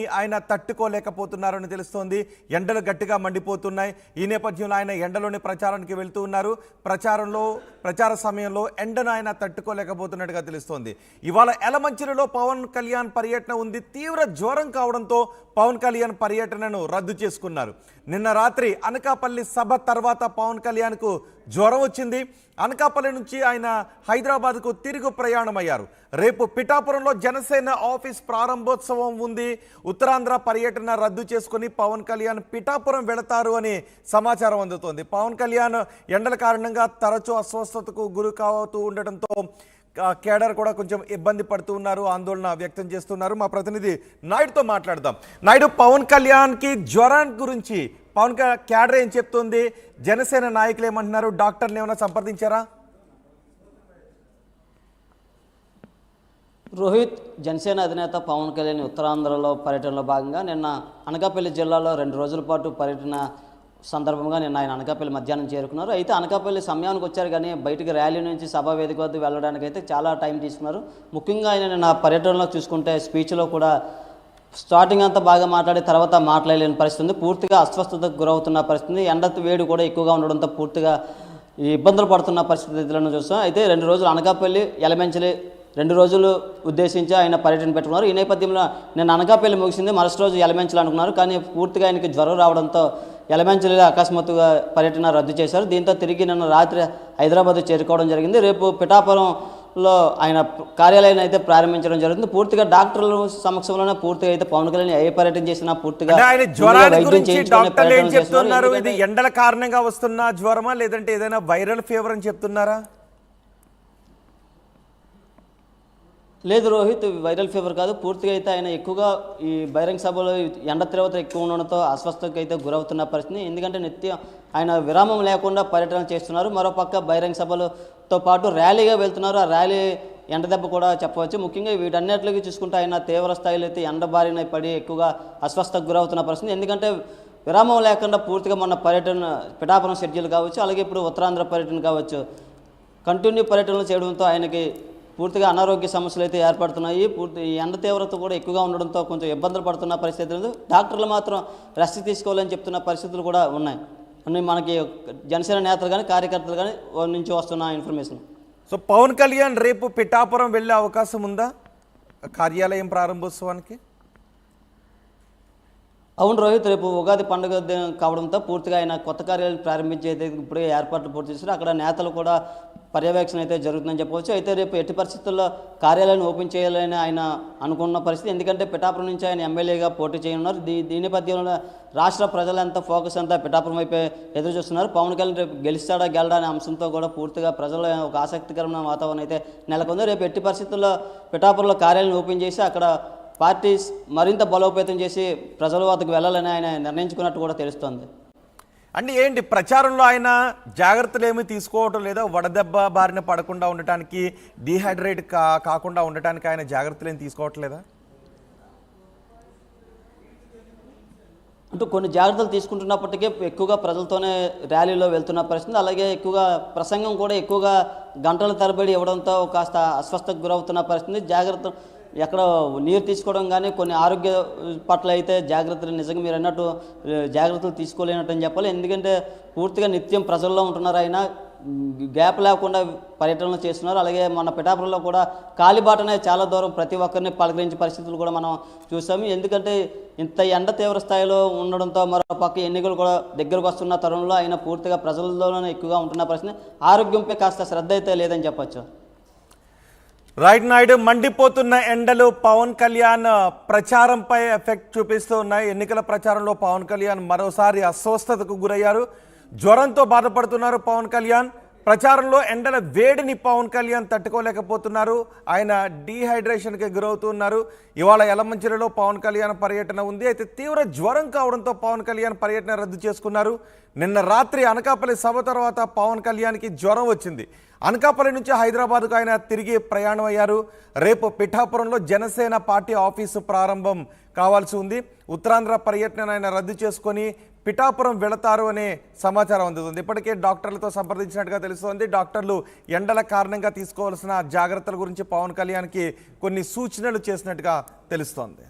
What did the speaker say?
ఆయన తట్టుకోలేకపోతున్నారని తెలుస్తోంది. ఎండలు గట్టిగా మండిపోతున్నాయి. ఈ నేపథ్యంలో ఆయన ఎండలోని ప్రచారానికి వెళ్తూ ఉన్నారు. ప్రచారంలో ప్రచార సమయంలో ఎండను ఆయన తట్టుకోలేకపోతున్నట్టుగా తెలుస్తోంది. ఇవాళ ఎలమంచిలో పవన్ కళ్యాణ్ పర్యటన ఉంది. తీవ్ర జ్వరం కావడంతో పవన్ కళ్యాణ్ పర్యటనను రద్దు చేసుకున్నారు. నిన్న రాత్రి అనకాపల్లి సభ తర్వాత పవన్ కళ్యాణ్కు జ్వరం వచ్చింది. అనకాపల్లి నుంచి ఆయన హైదరాబాద్కు తిరుగు ప్రయాణం అయ్యారు రేపు పిఠాపురంలో జనసేన ఆఫీస్ ప్రారంభోత్సవం ఉంది. ఉత్తరాంధ్ర పర్యటన రద్దు చేసుకుని పవన్ కళ్యాణ్ పిఠాపురం వెళతారు అని సమాచారం అందుతోంది. పవన్ కళ్యాణ్ ఎండల కారణంగా తరచూ అస్వస్థతకు గురి కావుతూ ఉండటంతో కేడర్ కూడా కొంచెం ఇబ్బంది పడుతూ ఉన్నారు. ఆందోళన వ్యక్తం చేస్తున్నారు. మా ప్రతినిధి నాయుడుతో మాట్లాడదాం. నాయుడు పవన్ కళ్యాణ్కి జ్వరం గురించి పవన్ క్యాడర్ ఏం చెప్తుంది? జనసేన నాయకులు ఏమంటున్నారు? డాక్టర్ని ఏమైనా సంప్రదించారా? రోహిత్ జనసేన అధినేత పవన్ కళ్యాణ్ ఉత్తరాంధ్రలో పర్యటనలో భాగంగా నిన్న అనకాపల్లి జిల్లాలో రెండు రోజుల పాటు పర్యటన సందర్భంగా నిన్న ఆయన అనకాపల్లి మధ్యాహ్నం చేరుకున్నారు. అయితే అనకాపల్లి సమయానికి వచ్చారు కానీ బయటికి ర్యాలీ నుంచి సభా వేదిక వద్ద వెళ్ళడానికి అయితే చాలా టైం తీసుకున్నారు. ముఖ్యంగా ఆయన నిన్న పర్యటనలో చూసుకుంటే స్పీచ్లో కూడా స్టార్టింగ్ అంతా బాగా మాట్లాడి తర్వాత మాట్లాడలేని పరిస్థితి ఉంది. పూర్తిగా అస్వస్థతకు గురవుతున్న పరిస్థితి ఎండ వేడి కూడా ఎక్కువగా ఉండడంతో పూర్తిగా ఈ ఇబ్బందులు పడుతున్న పరిస్థితులను చూస్తాం. అయితే రెండు రోజులు అనకాపల్లి ఎలమెంచలి రెండు రోజులు ఉద్దేశించి ఆయన పర్యటన పెట్టుకున్నారు. ఈ నేపథ్యంలో నేను అనకాపల్లి ముగిసింది. మరుసటి రోజు ఎలమెంచలు అనుకున్నారు. కానీ పూర్తిగా ఆయనకి జ్వరం రావడంతో ఎలమెంచలిలో అకస్మాత్తుగా పర్యటన రద్దు చేశారు. దీంతో తిరిగి నిన్న రాత్రి హైదరాబాద్ చేరుకోవడం జరిగింది. రేపు పిఠాపురం పిఠాపురంలో ఆయన కార్యాలయాన్ని అయితే ప్రారంభించడం జరుగుతుంది. పూర్తిగా డాక్టర్ల సమక్షంలోనే పూర్తిగా అయితే పవన్ కళ్యాణ్ ఏ పర్యటన చేసినా పూర్తిగా ఆయన జ్వరాన్ని గురించి డాక్టర్లు ఏం. చెప్తున్నారు? ఇది ఎండల కారణంగా వస్తున్న జ్వరమా? లేదంటే ఏదైనా వైరల్ ఫీవర్ అని చెప్తున్నారా? లేదు రోహిత్ వైరల్ ఫీవర్ కాదు. పూర్తిగా అయితే ఆయన ఎక్కువగా ఈ బహిరంగ సభలో ఎండ తీవ్రత ఎక్కువ ఉండడంతో అస్వస్థతకు అయితే గురవుతున్న పరిస్థితి. ఎందుకంటే నిత్యం ఆయన విరామం లేకుండా పర్యటన చేస్తున్నారు. మరోపక్క బహిరంగ తో పాటు ర్యాలీగా వెళ్తున్నారు. ఆ ర్యాలీ ఎండ దెబ్బ కూడా చెప్పవచ్చు. ముఖ్యంగా వీటన్నిటికి చూసుకుంటే ఆయన తీవ్ర స్థాయిలో అయితే ఎండ బారిన పడి ఎక్కువగా అస్వస్థకు గురవుతున్న పరిస్థితి. ఎందుకంటే విరామం లేకుండా పూర్తిగా మన పర్యటన పిఠాపురం షెడ్యూల్ కావచ్చు అలాగే ఇప్పుడు ఉత్తరాంధ్ర పర్యటన కావచ్చు కంటిన్యూ పర్యటనలు చేయడంతో ఆయనకి పూర్తిగా అనారోగ్య సమస్యలు అయితే ఏర్పడుతున్నాయి. పూర్తి ఎండ తీవ్రత కూడా ఎక్కువగా ఉండడంతో కొంచెం ఇబ్బందులు పడుతున్న పరిస్థితి డాక్టర్లు మాత్రం రెస్ట్ తీసుకోవాలని చెప్తున్న పరిస్థితులు కూడా ఉన్నాయి. మనకి జనసేన నేతలు కానీ కార్యకర్తలు కానీ నుంచి వస్తున్న ఇన్ఫర్మేషన్. సో పవన్ కళ్యాణ్ రేపు పిఠాపురం వెళ్ళే అవకాశం ఉందా? కార్యాలయం ప్రారంభోత్సవానికి? అవును రోహిత్ రేపు ఉగాది పండుగ కావడంతో పూర్తిగా ఆయన కొత్త కార్యాలయం ప్రారంభించే ఇప్పుడే ఏర్పాట్లు పూర్తి చేశారు. అక్కడ నేతలు కూడా పర్యవేక్షణ అయితే జరుగుతుందని చెప్పవచ్చు. అయితే రేపు ఎట్టి పరిస్థితుల్లో కార్యాలయాన్ని ఓపెన్ చేయాలని ఆయన అనుకున్న పరిస్థితి. ఎందుకంటే పిఠాపురం నుంచి ఆయన ఎమ్మెల్యేగా పోటీ చేయనున్నారు. దీ దీని నేపథ్యంలో రాష్ట్ర ప్రజలంతా ఫోకస్ అంతా పిఠాపురం వైపే ఎదురు చూస్తున్నారు. పవన్ కళ్యాణ్ రేపు గెలుస్తాడా గెలడా అనే అంశంతో కూడా పూర్తిగా ప్రజల్లో ఒక ఆసక్తికరమైన వాతావరణం అయితే నెలకొంది. రేపు ఎట్టి పరిస్థితుల్లో పిఠాపురంలో కార్యాలయం ఓపెన్ చేసి అక్కడ పార్టీ మరింత బలోపేతం చేసి ప్రజల వద్దకు వెళ్ళాలని ఆయన నిర్ణయించుకున్నట్టు కూడా తెలుస్తోంది. అంటే ఏంటి? ప్రచారంలో ఆయన జాగ్రత్తలు ఏమి తీసుకోవటం లేదా వడదెబ్బ బారిన పడకుండా ఉండటానికి డీహైడ్రేట్ కా కాకుండా ఉండటానికి ఆయన జాగ్రత్తలు ఏమి తీసుకోవట్లేదా అంటూ కొన్ని జాగ్రత్తలు తీసుకుంటున్నప్పటికీ ఎక్కువగా ప్రజలతోనే ర్యాలీలో వెళ్తున్న పరిస్థితి. అలాగే ఎక్కువగా ప్రసంగం కూడా ఎక్కువగా గంటల తరబడి ఇవ్వడంతో కాస్త అస్వస్థకు గురవుతున్న పరిస్థితి. జాగ్రత్త ఎక్కడ నీరు తీసుకోవడం కానీ కొన్ని ఆరోగ్య పట్ల అయితే జాగ్రత్తలు నిజంగా మీరు అన్నట్టు జాగ్రత్తలు తీసుకోలేనట్టు అని చెప్పాలి. ఎందుకంటే పూర్తిగా నిత్యం ప్రజల్లో ఉంటున్నారు ఆయన. గ్యాప్ లేకుండా పర్యటనలు చేస్తున్నారు. అలాగే మన పిఠాపురంలో కూడా కాలిబాటనే చాలా దూరం ప్రతి ఒక్కరిని పలకరించే పరిస్థితులు కూడా మనం చూసాము. ఎందుకంటే ఇంత ఎండ తీవ్ర స్థాయిలో ఉండడంతో మరో పక్క ఎన్నికలు కూడా దగ్గరకు వస్తున్న తరుణంలో ఆయన పూర్తిగా ప్రజల్లోనే ఎక్కువగా ఉంటున్న పరిస్థితి. ఆరోగ్యంపై కాస్త శ్రద్ధ అయితే లేదని చెప్పచ్చు. రైట్ నాయుడు మండిపోతున్న ఎండలు పవన్ కళ్యాణ్ ప్రచారంపై ఎఫెక్ట్ చూపిస్తూ ఉన్నాయి. ఎన్నికల ప్రచారంలో పవన్ కళ్యాణ్ మరోసారి అస్వస్థతకు గురయ్యారు. జ్వరంతో బాధపడుతున్నారు పవన్ కళ్యాణ్. ప్రచారంలో ఎండల వేడిని పవన్ కళ్యాణ్ తట్టుకోలేకపోతున్నారు. ఆయన డీహైడ్రేషన్కి గురవుతున్నారు ఇవాళ యలమంచిలిలో పవన్ కళ్యాణ్ పర్యటన ఉంది. అయితే తీవ్ర జ్వరం కావడంతో పవన్ కళ్యాణ్ పర్యటన రద్దు చేసుకున్నారు. నిన్న రాత్రి అనకాపల్లి సభ తర్వాత పవన్ కళ్యాణ్కి జ్వరం వచ్చింది. అనకాపల్లి నుంచి హైదరాబాద్కు ఆయన తిరిగి ప్రయాణం అయ్యారు రేపు పిఠాపురంలో జనసేన పార్టీ ఆఫీసు ప్రారంభం కావాల్సి ఉంది. ఉత్తరాంధ్ర పర్యటన ఆయన రద్దు చేసుకొని పిఠాపురం వెళతారు అనే సమాచారం అందుతుంది. ఇప్పటికే డాక్టర్లతో సంప్రదించినట్టుగా తెలుస్తోంది. డాక్టర్లు ఎండల కారణంగా తీసుకోవాల్సిన జాగ్రత్తల గురించి పవన్ కళ్యాణ్కి కొన్ని సూచనలు చేసినట్టుగా తెలుస్తోంది.